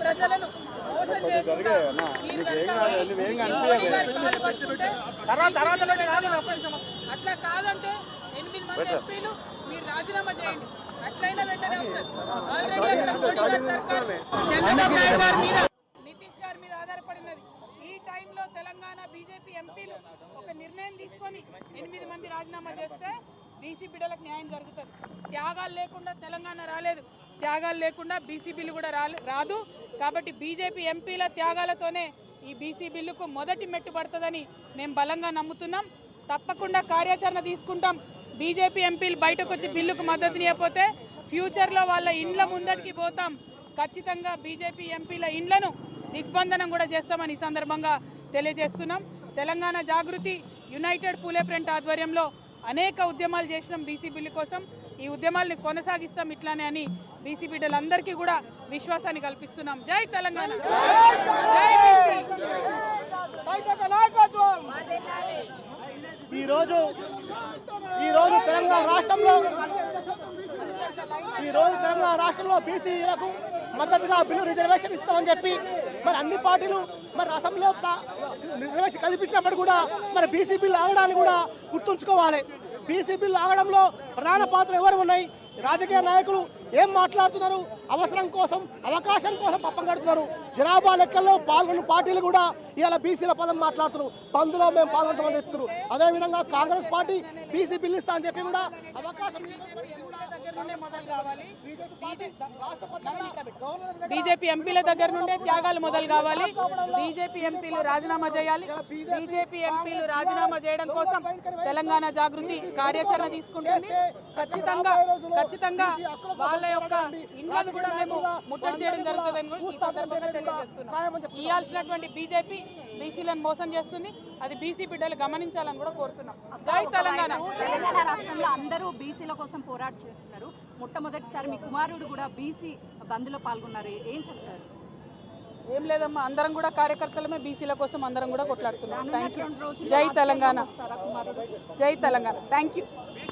ప్రజలను మోసం చేయకుండా. అట్లా కాదంటే ఎనిమిది మంది ఎంపీలు మీరు రాజీనామా చేయండి. అట్లయినా వెంటనే వస్తారు. ఆల్రెడీ అక్కడ మోడీ గారి సర్కార్ చంద్రబాబు నాయుడు గారి మీద నితీష్ గారి మీద ఆధారపడినది. ఈ టైంలో తెలంగాణ బీజేపీ ఎంపీలు ఒక నిర్ణయం తీసుకొని ఎనిమిది మంది రాజీనామా చేస్తే బీసీ బిడ్డలకు న్యాయం జరుగుతుంది. త్యాగాలు లేకుండా తెలంగాణ రాలేదు. త్యాగాలు లేకుండా బీసీ బిల్లు కూడా రాలే రాదు. కాబట్టి బీజేపీ ఎంపీల త్యాగాలతోనే ఈ బీసీ బిల్లుకు మొదటి మెట్టు పడుతుందని మేము బలంగా నమ్ముతున్నాం. తప్పకుండా కార్యాచరణ తీసుకుంటాం. బీజేపీ ఎంపీలు బయటకు వచ్చి బిల్లుకు మద్దతునియకపోతే ఫ్యూచర్లో వాళ్ళ ఇండ్ల ముందటికి పోతాం. ఖచ్చితంగా బీజేపీ ఎంపీల ఇండ్లను దిగ్బంధనం కూడా చేస్తామని ఈ సందర్భంగా తెలియజేస్తున్నాం. తెలంగాణ జాగృతి యునైటెడ్ పూలే ప్రింట్ ఆధ్వర్యంలో అనేక ఉద్యమాలు చేసినాం బీసీ బిల్లు కోసం. ఈ ఉద్యమాల్ని కొనసాగిస్తాం ఇట్లానే అని బీసీ బిడ్డలందరికీ కూడా విశ్వాసాన్ని కల్పిస్తున్నాం. జై తెలంగాణ. ఈరోజు ఈరోజు తెలంగాణ రాష్ట్రంలో ఈరోజు తెలంగాణ రాష్ట్రంలో బీసీలకు మద్దతుగా బిల్లు రిజర్వేషన్ ఇస్తామని చెప్పి మరి అన్ని పార్టీలు మరి అసెంబ్లీలో రిజర్వేషన్ కల్పించినప్పుడు కూడా మరి బీసీ బిల్లు ఆగడాన్ని కూడా గుర్తుంచుకోవాలి. బీసీ బిల్లు ఆగడంలో ప్రధాన పాత్ర ఎవరు ఉన్నాయి? రాజకీయ నాయకులు ఏం మాట్లాడుతున్నారు? అవసరం కోసం అవకాశం కోసం పప్పం కడుతున్నారు. జనాభా లెక్కల్లో పాల్గొన్న పార్టీలు కూడా ఇవాళ బీసీల పదం మాట్లాడుతున్నారు. బంద్లో మేము పాల్గొంటామని చెప్తున్నారు. అదేవిధంగా కాంగ్రెస్ పార్టీ బీసీ బిల్లు ఇస్తా అని చెప్పి కూడా అవకాశం బీజేపీ ఎంపీల దగ్గర నుండే త్యాగాలు మొదలు కావాలి. బీజేపీ ఎంపీలు రాజీనామా చేయాలి. బీజేపీ ఎంపీలు రాజీనామా చేయడం కోసం తెలంగాణ జాగృతి కార్యాచరణ తీసుకుంటుంది. ఖచ్చితంగా ఖచ్చితంగా వాళ్ళ యొక్క ఇండ్లను కూడా మేము ముట్టడి చేయడం జరుగుతుందని తెలియజేస్తున్నాం. ఇవ్వాల్సినటువంటి బీజేపీ బీసీలను మోసం చేస్తుంది. అది బీసీ బిడ్డలు గమనించాలని కూడా కోరుతున్నాం. జై తెలంగాణ. తెలంగాణ రాష్ట్రంలో అందరూ బీసీల కోసం పోరాట చేస్తున్నారు. మొట్టమొదటిసారి మీ కుమారుడు కూడా బీసీ బంద్లో పాల్గొన్నారు. ఏం చెప్తారు? ఏం లేదమ్మా అందరం కూడా కార్యకర్తలమే బీసీల కోసం అందరం కూడా కొట్లాడుతున్నాం. థ్యాంక్ యూ జై తెలంగాణ. జై తెలంగాణ. థ్యాంక్ యూ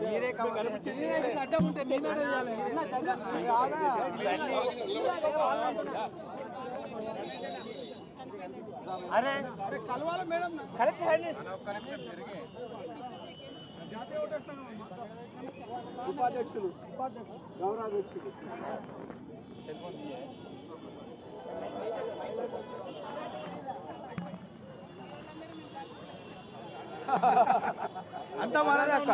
మీరు రాజకీయాల్లోకి రాబోతున్నారా సర్లే లైట్ అరే కలవాలి మేడం కలిపి ఉపాధ్యక్షులు గౌరవాధ్యక్షులు అంతా మనదే అక్క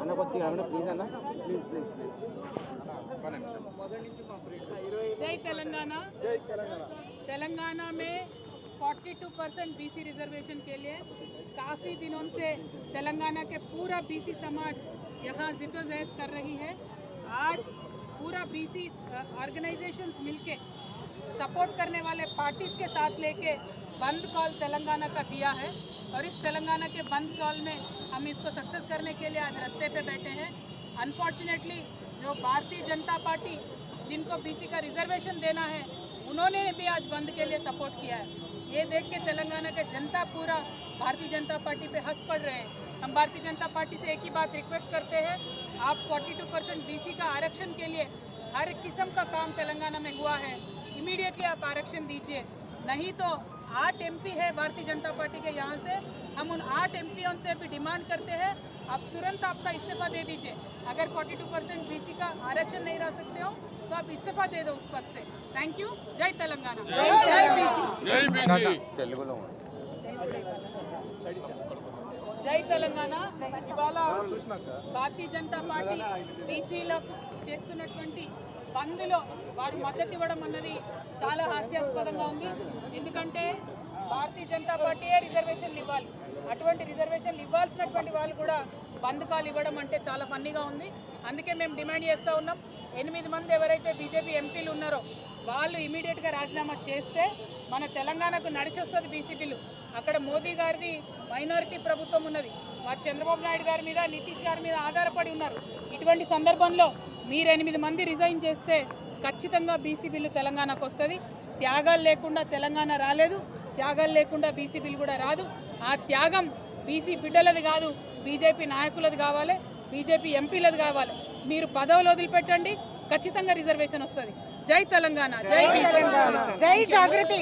అన్న కొద్దిగా ప్లీజ్ అన్న ప్లీజ్ ప్లీజ్ जय तेलंगाना तेलंगाना में 42 परसेंट बीसी रिजर्वेशन के लिए काफ़ी दिनों से तेलंगाना के पूरा बीसी समाज यहाँ जिद्दोजहद कर रही है आज पूरा बीसी ऑर्गेनाइजेशंस मिलके सपोर्ट करने वाले पार्टीज़ के साथ लेके बंद कॉल तेलंगाना का दिया है। और इस तेलंगाना के बंद कॉल में हम इसको सक्सेस करने के लिए आज रास्ते पे बैठे हैं। अनफॉर्चुनेटली जो भारतीय जनता पार्टी जिनको बीसी का रिजर्वेशन देना है, उन्होंने भी आज बंद के लिए सपोर्ट किया है। ये देख के तेलंगाना का जनता पूरा भारतीय जनता पार्टी पे हंस पड़ रहे हैं। हम भारतीय जनता पार्टी से एक ही बात रिक्वेस्ट करते हैं, आप 42 परसेंट बी का आरक्षण के लिए हर किस्म का काम तेलंगाना में हुआ है। इमीडिएटली आप आरक्षण दीजिए नहीं तो आठ एमपी है भारतीय जनता पार्टी के यहाँ से हम उन आठ एमपीओं से भी डिमांड करते हैं आप तुरंत आपका इस्तीफा दे दीजिए अगर 42 परसेंट बी का आरक्षण नहीं रह सकते हो तो आप इस्तीफा दे दो उस पद से थैंक यू जय तेलंगाना जय बीसी తెలుగులో జై తెలంగాణ ఇవాళ భారతీయ జనతా పార్టీ బీసీలకు చేస్తున్నటువంటి బంద్లో వారు మద్దతు ఇవ్వడం అన్నది చాలా హాస్యాస్పదంగా ఉంది. ఎందుకంటే భారతీయ జనతా పార్టీయే రిజర్వేషన్లు ఇవ్వాలి. అటువంటి రిజర్వేషన్లు ఇవ్వాల్సినటువంటి వాళ్ళు కూడా బంద్ కాల్ ఇవ్వడం అంటే చాలా ఫన్నీగా ఉంది. అందుకే మేము డిమాండ్ చేస్తూ ఉన్నాం. ఎనిమిది మంది ఎవరైతే బీజేపీ ఎంపీలు ఉన్నారో వాళ్ళు ఇమీడియట్గా రాజీనామా చేస్తే మన తెలంగాణకు నడిచి వస్తుంది బీసీపీలు. అక్కడ మోదీ గారిది మైనారిటీ ప్రభుత్వం ఉన్నది. వారు చంద్రబాబు నాయుడు గారి మీద నితీష్ గారి మీద ఆధారపడి ఉన్నారు. ఇటువంటి సందర్భంలో మీరు ఎనిమిది మంది రిజైన్ చేస్తే ఖచ్చితంగా బీసీ బిల్లు తెలంగాణకు వస్తుంది. త్యాగాలు లేకుండా తెలంగాణ రాలేదు. త్యాగాలు లేకుండా బీసీ బిల్లు కూడా రాదు. ఆ త్యాగం బీసీ బిడ్డలది కాదు బీజేపీ నాయకులది కావాలి బీజేపీ ఎంపీలది కావాలి. మీరు పదవులు వదిలిపెట్టండి. ఖచ్చితంగా రిజర్వేషన్ వస్తుంది. జై తెలంగాణ జై తెలంగాణ. జై జాగృతి.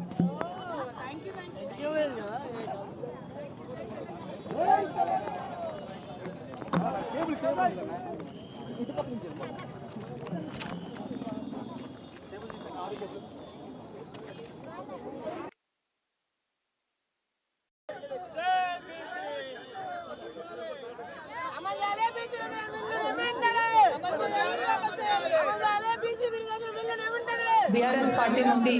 బీఆర్ఎస్ పార్టీ నుండి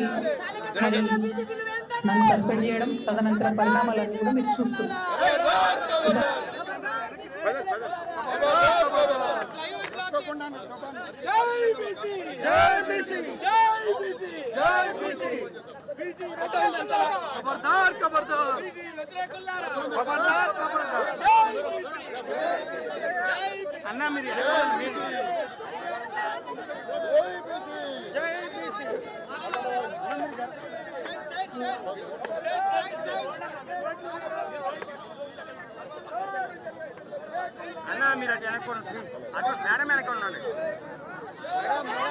నన్ను సస్పెండ్ చేయడం తదనంతరం పరిణామాలన్నీ కూడా మీరు చూస్తున్నారు ఖబర్దార్ ఖబర్దార్ ఖబర్దార్ ఖబర్దార్ అన్న మీరు అన్న మీరు అటు వెనక్కి అటు మేడం వెనక ఉండండి నువ్వు సైడ్ ఎక్కడ చెప్పన్నా నువ్వు సైడ్ ఇయ్య, అన్న నువ్వు సైడ్ ఇయ్య.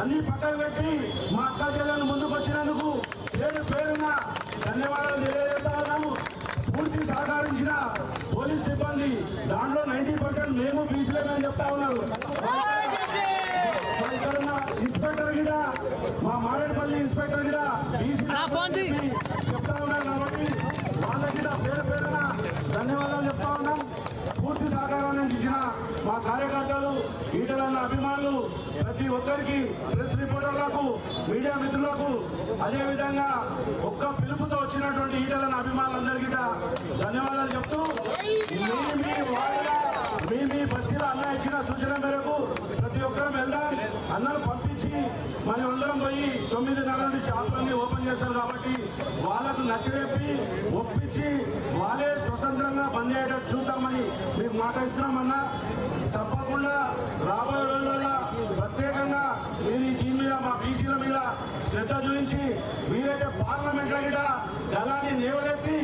అన్ని పక్కన పెట్టి మా అక్క చెల్లెలు ముందుకు వచ్చినందుకు పేరు పేరున ధన్యవాదాలు తెలియజేస్తా ఉన్నాము. పూర్తి సహకరించిన పోలీస్ సిబ్బంది దాంట్లో నైన్టీ పర్సెంట్ మేము బీసీలేమని చెప్తా ఉన్నారు మరి ఇక్కడ ఉన్న ఇన్స్పెక్టర్ గిడ మా మారేడుపల్లి ఇన్స్పెక్టర్ గిడ బీసీ చెప్తా ఉన్నారు కాబట్టి వాళ్ళకి పేరు పేరున ధన్యవాదాలు చెప్తా ఉన్నాం పూర్తి సహకారం ఇచ్చిన మా కార్యకర్తలు ఈటలన్న అభిమానులు ప్రతి ఒక్కరికి ప్రెస్ రిపోర్టర్లకు మీడియా మిత్రులకు అదేవిధంగా ఒక్క పిలుపుతో వచ్చినటువంటి ఈటలను అభిమానులందరికీ ధన్యవాదాలు చెప్తూ మీ మీ మీ మీ బస్తీలో అన్న ఇచ్చిన సూచన మేరకు ప్రతి ఒక్కరం వెళ్దాం అన్నను పంపించి మనం అందరం పోయి తొమ్మిదిన్నర నుండి షాపులన్నీ ఓపెన్ చేస్తారు కాబట్టి వాళ్ళకు నచ్చజెప్పి ఒప్పించి వాళ్ళే స్వతంత్రంగా బంద్ చూద్దామని మీకు మాట ఇస్తున్నామన్నా తప్పకుండా రాబోయే రోజుల్లో ప్రత్యేకంగా మీరు ఈ దీని మీద మా బీసీల మీద శ్రద్ధ చూపించి మీరైతే పార్లమెంట్లో కూడా గలాన్ని లేవనెత్తి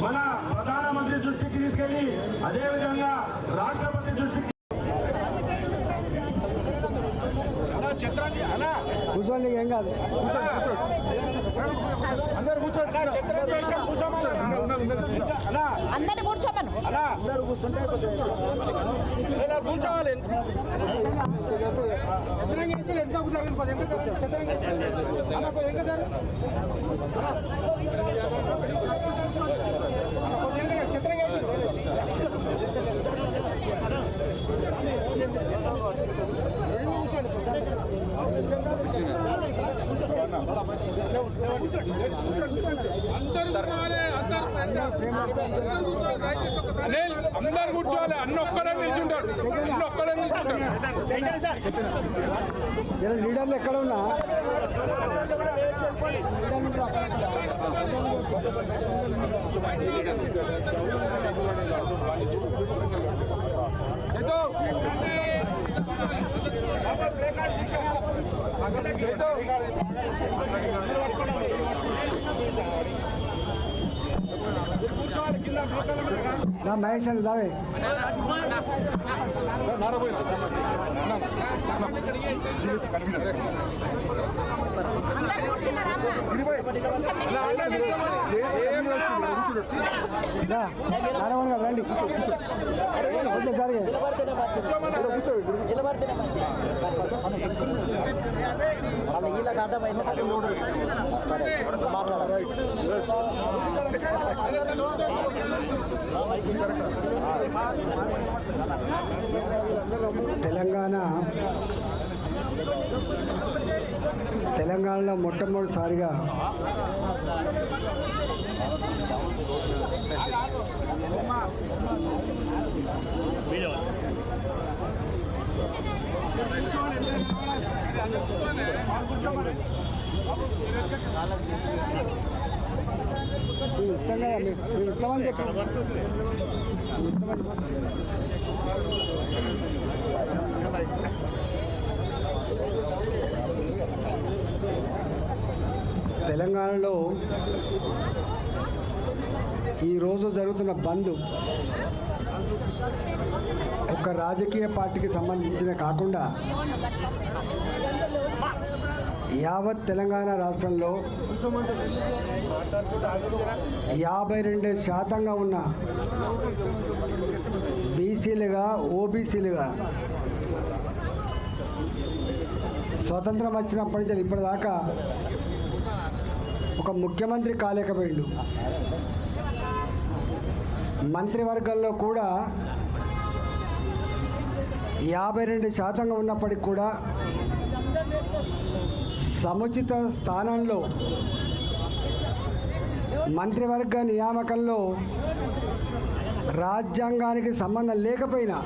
మన ప్రధానమంత్రి దృష్టికి తీసుకెళ్ళి అదేవిధంగా రాష్ట్రపతి దృష్టికి కూర్చోండి ఏం కాదు. అందరు కూర్చోమను అలా ఇలా కూర్చోవాలి. అనిల్ అందరు కూర్చోవాలి. అన్న ఒక్కడే నిల్చుంటాడు. అన్న ఒక్కడే నిల్చుంటాడు. లీడర్లు ఎక్కడ ఉన్నా? చేతు నా మహేష్ అని దావే. అన్న నిల్చోమని. ఏం నారాయణ గారు రండి కూర్చో కూర్చో ఓకే జరిగే వాళ్ళ వీళ్ళకి అర్థమైంది సరే మాట్లాడాలి తెలంగాణ తెలంగాణలో మొట్టమొదటిసారిగా మీరు ఇష్టం కదా మీరు ఇష్టమని తెలంగాణలో ఈరోజు జరుగుతున్న బంద్ ఒక రాజకీయ పార్టీకి సంబంధించిన కాకుండా యావత్ తెలంగాణ రాష్ట్రంలో యాభై రెండు శాతంగా ఉన్న బీసీలుగా ఓబీసీలుగా స్వతంత్రం వచ్చినప్పటి నుంచి ఇప్పటిదాకా ఒక ముఖ్యమంత్రి కాలేకపోయిండు. మంత్రివర్గంలో కూడా యాభై రెండు శాతంగా ఉన్నప్పటికి కూడా సముచిత స్థానంలో మంత్రివర్గ నియామకంలో రాజ్యాంగానికి సంబంధం లేకపోయినా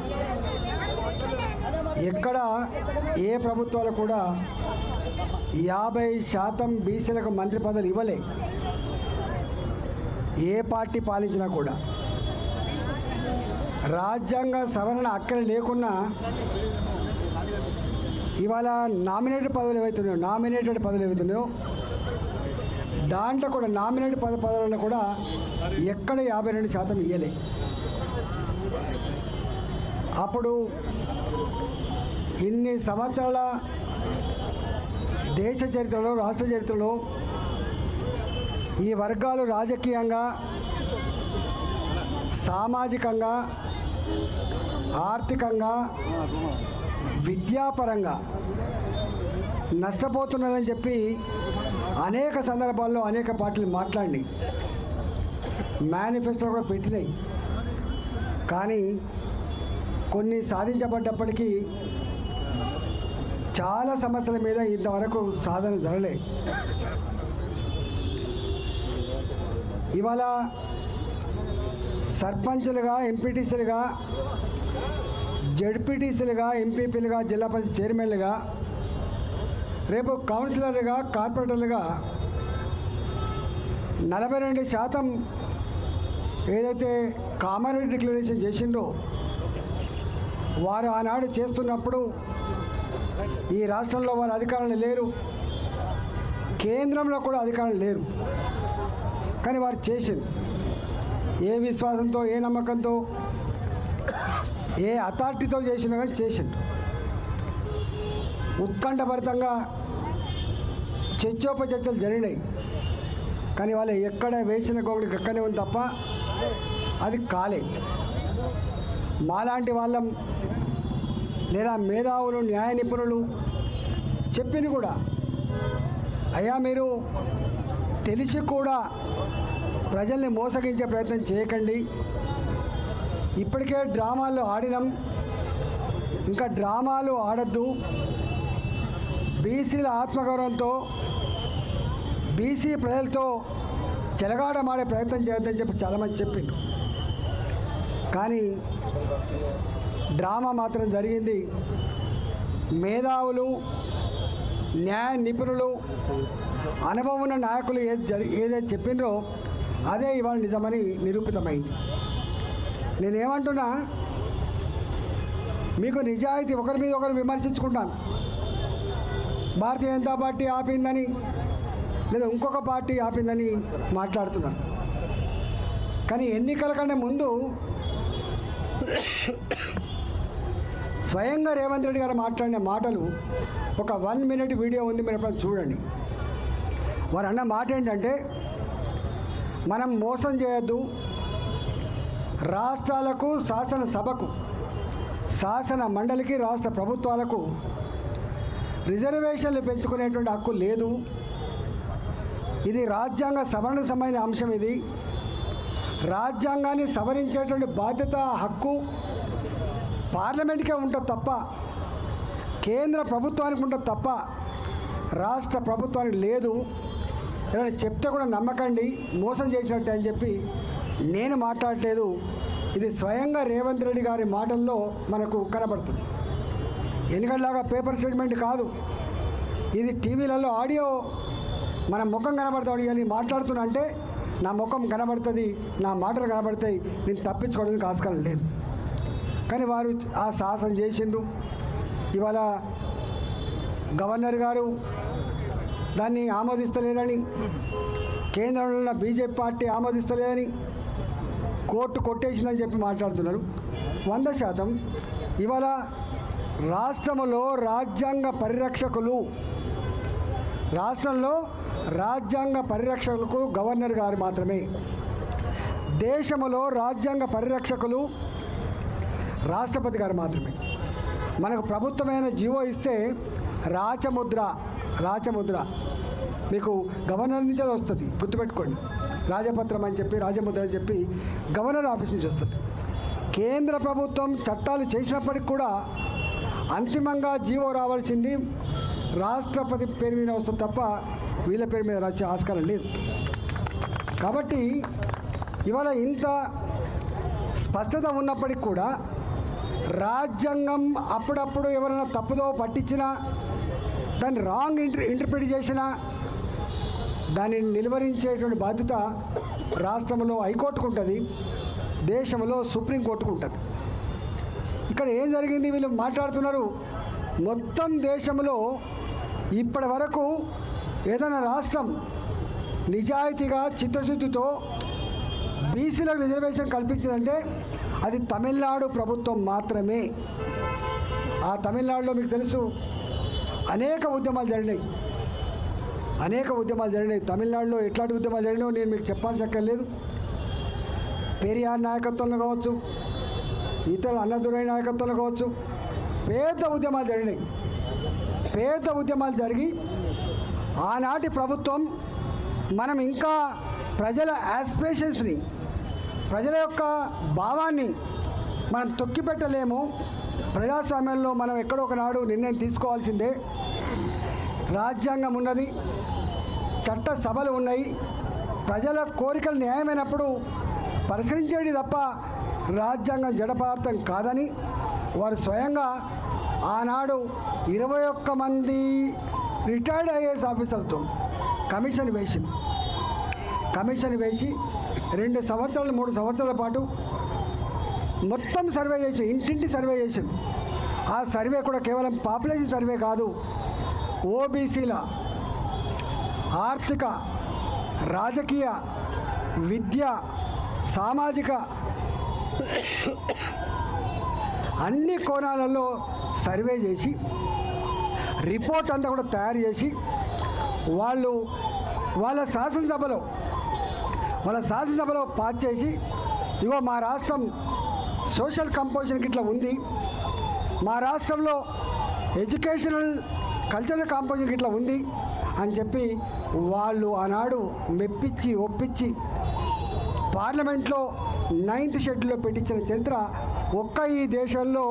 ఎక్కడ ఏ ప్రభుత్వాలు కూడా యాభై శాతం బీసీలకు మంత్రి పదవులు ఇవ్వలే. ఏ పార్టీ పాలించినా కూడా. రాజ్యాంగ సవరణ అక్కడ లేకున్నా ఇవాళ నామినేటెడ్ పదవులు ఏవైతున్నాయో నామినేటెడ్ పదవులు ఏవైతున్నాయో దాంట్లో కూడా నామినేట్ పద పదవులను కూడా ఎక్కడ యాభై రెండు శాతం ఇయ్యలే. అప్పుడు ఇన్ని సంవత్సరాల దేశ చరిత్రలో రాష్ట్ర చరిత్రలో ఈ వర్గాలు రాజకీయంగా సామాజికంగా ఆర్థికంగా విద్యాపరంగా నష్టపోతున్నారని చెప్పి అనేక సందర్భాల్లో అనేక పార్టీలు మాట్లాడి మేనిఫెస్టో కూడా పెట్టినాయి. కానీ కొన్ని సాధించబడ్డప్పటికీ చాలా సమస్యల మీద ఇంతవరకు సాధన జరగలే. ఇవాళ సర్పంచులుగా ఎంపీటీసీలుగా జడ్పీటీసీలుగా ఎంపీపీలుగా జిల్లా పరిషత్ చైర్మన్లుగా రేపు కౌన్సిలర్లుగా కార్పొరేటర్లుగా నలభై రెండు శాతం ఏదైతే కామన్ డిక్లరేషన్ చేసిందో వారు ఆనాడు చేస్తున్నప్పుడు ఈ రాష్ట్రంలో వారు అధికారులు లేరు. కేంద్రంలో కూడా అధికారులు లేరు. కానీ వారు చేసింది. ఏ విశ్వాసంతో ఏ నమ్మకంతో ఏ అథారిటీతో చేసినా కానీ చేసిండు ఉత్కంఠభరితంగా చర్చోపచర్చలు జరిగినాయి. కానీ వాళ్ళు ఎక్కడ వేసిన గోగుడికి ఎక్కడనే ఉంది తప్ప అది కాలే. మాలాంటి వాళ్ళం లేదా మేధావులు న్యాయ నిపుణులు చెప్పింది కూడా. అయ్యా మీరు తెలిసి కూడా ప్రజల్ని మోసగించే ప్రయత్నం చేయకండి. ఇప్పటికే డ్రామాలు ఆడినాం. ఇంకా డ్రామాలు ఆడద్దు. బీసీల ఆత్మగౌరవంతో బీసీ ప్రజలతో చెలగాడమాడే ప్రయత్నం చేయొద్దని చెప్పి చాలామంది చెప్పిండు కానీ డ్రామా మాత్రం జరిగింది. మేధావులు న్యాయ నిపుణులు అనుభవం ఉన్న నాయకులు ఏది జరి ఏదైతే చెప్పిండ్రో అదే ఇవాళ నిజమని నిరూపితమైంది. నేనేమంటున్నా మీకు నిజాయితీ ఒకరి మీద ఒకరు విమర్శించుకుంటాను. భారతీయ జనతా పార్టీ ఆపిందని లేదా ఇంకొక పార్టీ ఆపిందని మాట్లాడుతున్నాను. కానీ ఎన్నికల కంటే ముందు స్వయంగా రేవంత్ రెడ్డి గారు మాట్లాడిన మాటలు ఒక వన్ మినిట్ వీడియో ఉంది మీరు ఎప్పుడైనా చూడండి. వారు అన్న మాట ఏంటంటే మనం మోసం చేయొద్దు. రాష్ట్రాలకు శాసనసభకు శాసన మండలికి రాష్ట్ర ప్రభుత్వాలకు రిజర్వేషన్లు పెంచుకునేటువంటి హక్కు లేదు. ఇది రాజ్యాంగ సవరణకు సంబంధించిన అంశం ఇది. రాజ్యాంగాన్ని సవరించేటువంటి బాధ్యత హక్కు పార్లమెంట్కే ఉంటుంది తప్ప కేంద్ర ప్రభుత్వానికి ఉంటుంది తప్ప రాష్ట్ర ప్రభుత్వానికి లేదు. ఏదైనా చెప్తే కూడా నమ్మకండి మోసం చేసినట్టే అని చెప్పి నేను మాట్లాడలేదు. ఇది స్వయంగా రేవంత్ రెడ్డి గారి మాటల్లో మనకు కనబడుతుంది. ఎన్నికల్లాగా పేపర్ స్టేట్మెంట్ కాదు. ఇది టీవీలలో ఆడియో మన ముఖం కనబడతాడు అని మాట్లాడుతున్నా అంటే నా ముఖం కనబడుతుంది నా మాటలు కనబడతాయి నేను తప్పించుకోవడానికి ఆస్కారం లేదు. కానీ వారు ఆ సాహసం చేసిండ్రు. ఇవాళ గవర్నర్ గారు దాన్ని ఆమోదిస్తలేరని కేంద్రంలో ఉన్న బీజేపీ పార్టీ ఆమోదిస్తలేదని కోర్టు కొట్టేసిందని చెప్పి మాట్లాడుతున్నారు. వంద శాతం ఇవాళ రాష్ట్రంలో రాజ్యాంగ పరిరక్షకులు రాష్ట్రంలో రాజ్యాంగ పరిరక్షకులకు గవర్నర్ గారు మాత్రమే. దేశంలో రాజ్యాంగ పరిరక్షకులు రాష్ట్రపతి గారు మాత్రమే. మనకు ప్రభుత్వమైన జీవో ఇస్తే రాచముద్ర రాచముద్ర. మీకు గవర్నర్ నుంచే వస్తుంది గుర్తుపెట్టుకోండి. రాజపత్రం అని చెప్పి రాజముద్ర అని చెప్పి గవర్నర్ ఆఫీస్ నుంచి వస్తుంది. కేంద్ర ప్రభుత్వం చట్టాలు చేసినప్పటికి కూడా అంతిమంగా జీవో రావాల్సింది రాష్ట్రపతి పేరు మీద వస్తుంది తప్ప వీళ్ళ పేరు మీద వచ్చే ఆస్కారం లేదు. కాబట్టి ఇవాళ ఇంత స్పష్టత ఉన్నప్పటికి కూడా రాజ్యాంగం అప్పుడప్పుడు ఎవరైనా తప్పుదో పట్టించినా దాన్ని రాంగ్ ఇంటర్ ఇంటర్ప్రిట్ చేసినా దానిని నిలువరించేటువంటి బాధ్యత రాష్ట్రంలో హైకోర్టుకు ఉంటుంది దేశంలో సుప్రీంకోర్టుకు ఉంటుంది. ఇక్కడ ఏం జరిగింది వీళ్ళు మాట్లాడుతున్నారు? మొత్తం దేశంలో ఇప్పటి వరకు ఏదైనా రాష్ట్రం నిజాయితీగా చిత్తశుద్ధితో బీసీలకు రిజర్వేషన్ కల్పించిందంటే అది తమిళనాడు ప్రభుత్వం మాత్రమే. ఆ తమిళనాడులో మీకు తెలుసు అనేక ఉద్యమాలు జరిగినాయి. అనేక ఉద్యమాలు జరిగినాయి. తమిళనాడులో ఎట్లాంటి ఉద్యమాలు జరిగినాయో నేను మీకు చెప్పాల్సి అక్కర్లేదు పెరియార్ నాయకత్వంలో కావచ్చు ఇతరుల అన్నదురై నాయకత్వంలో కావచ్చు పేద ఉద్యమాలు జరిగినాయి. పేద ఉద్యమాలు జరిగి ఆనాటి ప్రభుత్వం మనం ఇంకా ప్రజల యాస్పిరేషన్స్ని ప్రజల యొక్క భావాన్ని మనం తొక్కిపెట్టలేము. ప్రజాస్వామ్యంలో మనం ఎక్కడో ఒకనాడు నిర్ణయం తీసుకోవాల్సిందే. రాజ్యాంగం ఉన్నది చట్ట సభలు ఉన్నాయి. ప్రజల కోరికలు న్యాయమైనప్పుడు పరిశీలించేది తప్ప రాజ్యాంగం జడపదార్థం కాదని వారు స్వయంగా ఆనాడు ఇరవై ఒక్క మంది రిటైర్డ్ ఐఏఎస్ ఆఫీసర్తో కమిషన్ వేసింది. కమిషన్ వేసి రెండు సంవత్సరాలు మూడు సంవత్సరాల పాటు మొత్తం సర్వే చేసి ఇంటింటి సర్వే చేసాం ఆ సర్వే కూడా కేవలం పాపులేషన్ సర్వే కాదు ఓబీసీల ఆర్థిక రాజకీయ విద్య సామాజిక అన్ని కోణాలలో సర్వే చేసి రిపోర్ట్ అంతా కూడా తయారు చేసి వాళ్ళు వాళ్ళ శాసనసభలో మన శాసనసభలో పాస్ చేసి ఇగో మా రాష్ట్రం సోషల్ కంపోజిషన్కి ఇట్లా ఉంది. మా రాష్ట్రంలో ఎడ్యుకేషనల్ కల్చరల్ కాంపోజిషన్కి ఇట్లా ఉంది అని చెప్పి వాళ్ళు ఆనాడు మెప్పించి ఒప్పించి పార్లమెంట్లో నైన్త్ షెడ్యూల్లో పెట్టించిన చరిత్ర ఒక్క ఈ దేశంలో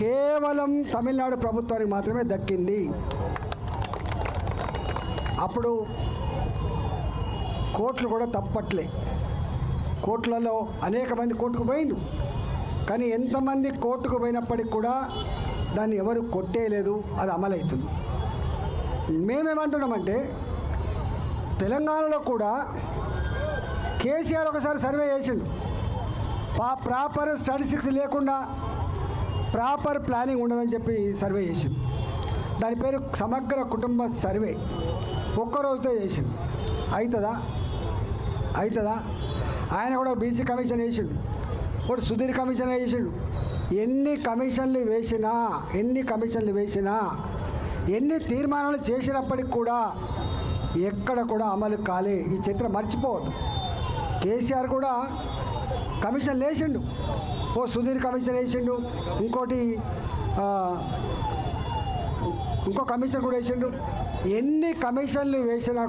కేవలం తమిళనాడు ప్రభుత్వానికి మాత్రమే దక్కింది. అప్పుడు కోట్లు కూడా తప్పట్లే. కోట్లలో అనేక మంది కోర్టుకు పోయిండు కానీ ఎంతమంది కోర్టుకు పోయినప్పటికి కూడా దాన్ని ఎవరు కొట్టేయలేదు అది అమలవుతుంది మేమేమంటున్నామంటే తెలంగాణలో కూడా కేసీఆర్ ఒకసారి సర్వే చేసిండు. పా ప్రాపర్ స్టాటిస్టిక్స్ లేకుండా ప్రాపర్ ప్లానింగ్ ఉండదని చెప్పి సర్వే చేసిండు. దాని పేరు సమగ్ర కుటుంబ సర్వే. ఒక్క రోజుతో అవుతుందా అవుతుందా? ఆయన కూడా బీసీ కమిషన్ వేసిండు. ఇప్పుడు సుధీర్ కమిషన్ వేసిండు. ఎన్ని కమిషన్లు వేసినా ఎన్ని కమిషన్లు వేసినా ఎన్ని తీర్మానాలు చేసినప్పటికి కూడా ఎక్కడ కూడా అమలు కాలే. ఈ చిత్రం మర్చిపోవద్దు. కేసీఆర్ కూడా కమిషన్ వేసిండు. ఓ సుధీర్ కమిషన్ వేసిండు. ఇంకోటి ఇంకో కమిషన్ కూడా వేసిండు. ఎన్ని కమిషన్లు వేసినా